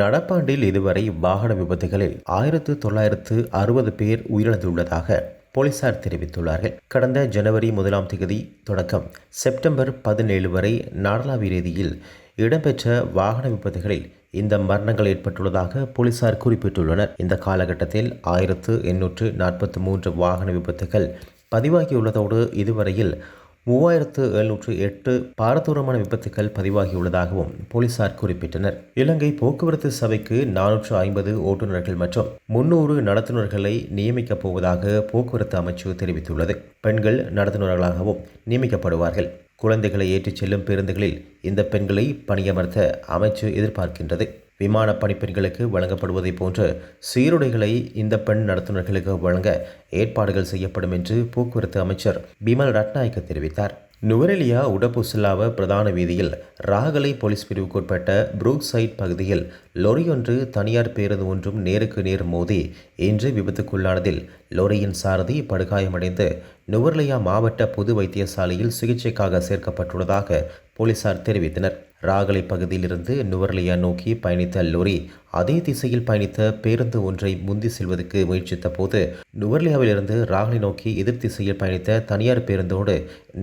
நடப்பாண்டில் இதுவரை வாகன விபத்துகளில் ஆயிரத்து தொள்ளாயிரத்து அறுபது பேர் உயிரிழந்துள்ளதாக போலீசார் தெரிவித்துள்ளார்கள். கடந்த ஜனவரி முதலாம் தேதி தொடக்கம் செப்டம்பர் பதினேழு வரை நாடளாவிய ரீதியில் இடம்பெற்ற வாகன விபத்துகளில் இந்த மரணங்கள் ஏற்பட்டுள்ளதாக போலீசார் குறிப்பிட்டுள்ளனர். இந்த காலகட்டத்தில் ஆயிரத்து எண்ணூற்று நாற்பத்தி மூன்று வாகன விபத்துகள் பதிவாகியுள்ளதோடு இதுவரையில் மூவாயிரத்து எழுநூற்று எட்டு பாரதூரமான விபத்துக்கள் பதிவாகியுள்ளதாகவும் போலீசார் குறிப்பிட்டனர். இலங்கை போக்குவரத்து சபைக்கு நானூற்று ஐம்பது ஓட்டுநர்கள் மற்றும் முன்னூறு நடத்துனர்களை நியமிக்கப் போவதாக போக்குவரத்து அமைச்சு தெரிவித்துள்ளது. பெண்கள் நடத்துனர்களாகவும் நியமிக்கப்படுவார்கள். குழந்தைகளை ஏற்றிச் செல்லும் பேருந்துகளில் இந்த பெண்களை பணியமர்த்த அமைச்சு எதிர்பார்க்கின்றது. விமான பணிப்பெண்களுக்கு வழங்கப்படுவதை போன்ற சீருடைகளை இந்த பெண் நடத்துனர்களுக்கு வழங்க ஏற்பாடுகள் செய்யப்படும் என்று போக்குவரத்து அமைச்சர் பிமல் ரட்நாயக்க தெரிவித்தார். நுவரெலியா உடப்புசில்லாவ பிரதான வீதியில் ராகலை போலீஸ் பிரிவுக்குட்பட்ட புரூக் சைட் பகுதியில் லொரியொன்று தனியார் பேருந்து ஒன்றும் நேருக்கு நேர் மோதி இன்று விபத்துக்குள்ளானதில் லொரியின் சாரதி படுகாயமடைந்து நுவர்லியா மாவட்ட பொது வைத்தியசாலையில் சிகிச்சைக்காக சேர்க்கப்பட்டுள்ளதாக போலீசார் தெரிவித்தனர். ராகலை பகுதியிலிருந்து நுவர்லியா நோக்கி பயணித்த லொரி அதே திசையில் பயணித்த பேருந்து ஒன்றை முந்தி செல்வதற்கு முயற்சித்த போது நுவர்லியாவிலிருந்து ராகலை நோக்கி எதிர் திசையில் பயணித்த தனியார் பேருந்தோடு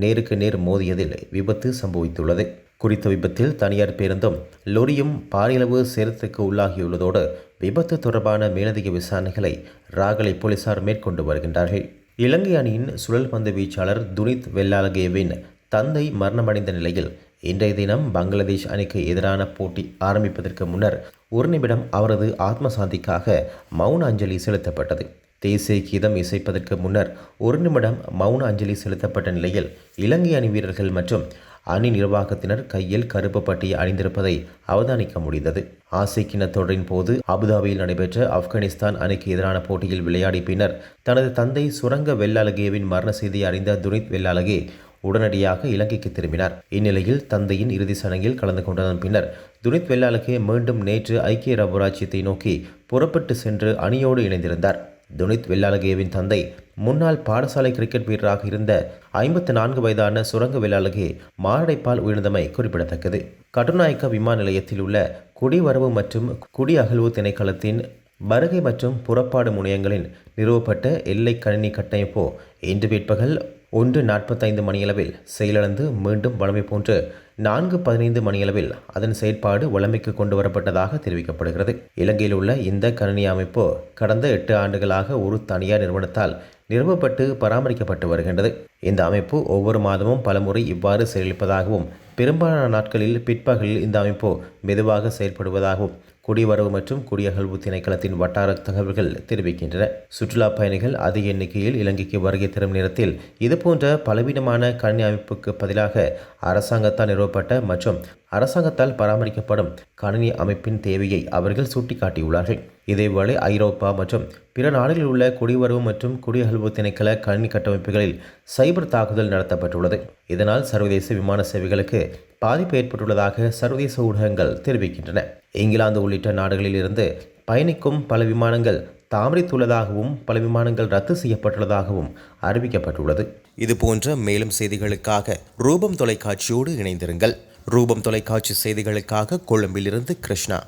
நேருக்கு நேர் மோதியதில் விபத்து சம்பவித்துள்ளது. குறித்த விபத்தில் தனியார் பேருந்தும் லொரியும் பாரியளவு சேதத்துக்கு உள்ளாகியுள்ளதோடு விபத்து தொடர்பான மேலதிக விசாரணைகளை ராகலை போலீசார் மேற்கொண்டு வருகின்றார்கள். இலங்கை அணியின் சுழல் பந்து வீச்சாளர் துனித் வெல்லாலகேவின் தந்தை மரணமடைந்த நிலையில் இன்றைய தினம் பங்களாதேஷ் அணிக்கு எதிரான போட்டி ஆரம்பிப்பதற்கு முன்னர் ஒரு நிமிடம் அவரது ஆத்ம சாந்திக்காக மௌன அஞ்சலி செலுத்தப்பட்டது. தேசிய கீதம் இசைப்பதற்கு முன்னர் ஒரு நிமிடம் மௌன அஞ்சலி செலுத்தப்பட்ட நிலையில் இலங்கை அணி வீரர்கள் மற்றும் அணி நிர்வாகத்தினர் கையில் கருப்பு பட்டி அணிந்திருப்பதை அவதானிக்க முடிந்தது. ஆசிய கிண தொடரின் போது அபுதாபியில் நடைபெற்ற ஆப்கானிஸ்தான் அணிக்கு எதிரான போட்டியில் விளையாடி பின்னர் தனது தந்தை சுரங்க வெள்ளாலகேவின் மரண செய்தியை அறிந்த துனித் வெள்ளாலகே உடனடியாக இலங்கைக்கு திரும்பினார். இந்நிலையில் தந்தையின் இறுதி சடங்கில் கலந்து கொண்டதன் பின்னர் துனித் வெள்ளாலகே மீண்டும் நேற்று ஐக்கிய அரபு ராஜ்யத்தை நோக்கி புறப்பட்டு சென்று அணியோடு இணைந்திருந்தார். துனித் வெள்ளாலகேவின் தந்தை முன்னாள் பாடசாலை கிரிக்கெட் வீரராக இருந்த ஐம்பத்தி நான்கு வயதான சுரங்க வெள்ளாலகே மாரடைப்பால் உயிர்ந்தமை குறிப்பிடத்தக்கது. கட்டுநாயக்க விமான நிலையத்தில் உள்ள குடிவரவு மற்றும் குடியகழ்வு திணைக்களத்தின் வருகை மற்றும் புறப்பாடு முனையங்களின் நிறுவப்பட்ட எல்லை கணினி கட்டமைப்போ இன்று பிற்பகல் ஒன்று நாற்பத்தைந்து மணியளவில் செயலிழந்து மீண்டும் வழமை போன்று நான்கு பதினைந்து மணியளவில் அதன் செயற்பாடு வழமைக்கு கொண்டு வரப்பட்டதாக தெரிவிக்கப்படுகிறது. இலங்கையில் உள்ள இந்த கணினி அமைப்பு கடந்த எட்டு ஆண்டுகளாக ஒரு தனியார் நிறுவனத்தால் நிறுவப்பட்டு பராமரிக்கப்பட்டு வருகின்றது. இந்த அமைப்பு ஒவ்வொரு மாதமும் பலமுறை இவ்வாறு செயலிப்பதாகவும் பெரும்பாலான நாட்களில் பிற்பகலில் இந்த அமைப்பு மெதுவாக செயல்படுவதாகவும் குடிவரவு மற்றும் குடியகழ்வு திணைக்களத்தின் வட்டார தகவல்கள் தெரிவிக்கின்றன. சுற்றுலா பயணிகள் அதிக எண்ணிக்கையில் இலங்கைக்கு வருகை தரும் நேரத்தில் இதுபோன்ற பலவீனமான கணினி அமைப்புக்கு பதிலாக அரசாங்கத்தால் நிறுவப்பட்ட மற்றும் அரசாங்கத்தால் பராமரிக்கப்படும் கணினி அமைப்பின் தேவையை அவர்கள் சுட்டிக்காட்டியுள்ளார்கள். இதேவேளை ஐரோப்பா மற்றும் பிற நாடுகளில் உள்ள குடிவரவு மற்றும் குடியகழ்வு திணைக்கள கணினி கட்டமைப்புகளில் சைபர் தாக்குதல் நடத்தப்பட்டுள்ளது. இதனால் சர்வதேச விமான சேவைகளுக்கு பாதிப்பு ஏற்பட்டுள்ளதாக சர்வதேச ஊடகங்கள் தெரிவிக்கின்றன. இங்கிலாந்து உள்ளிட்ட நாடுகளில் இருந்து பயணிக்கும் பல விமானங்கள் தாமரித்துள்ளதாகவும் பல விமானங்கள் ரத்து செய்யப்பட்டுள்ளதாகவும் அறிவிக்கப்பட்டுள்ளது. இது போன்ற மேலும் செய்திகளுக்காக ரூபம் தொலைக்காட்சியோடு இணைந்திருங்கள். ரூபம் தொலைக்காட்சி செய்திகளுக்காக கொழும்பிலிருந்து கிருஷ்ணா.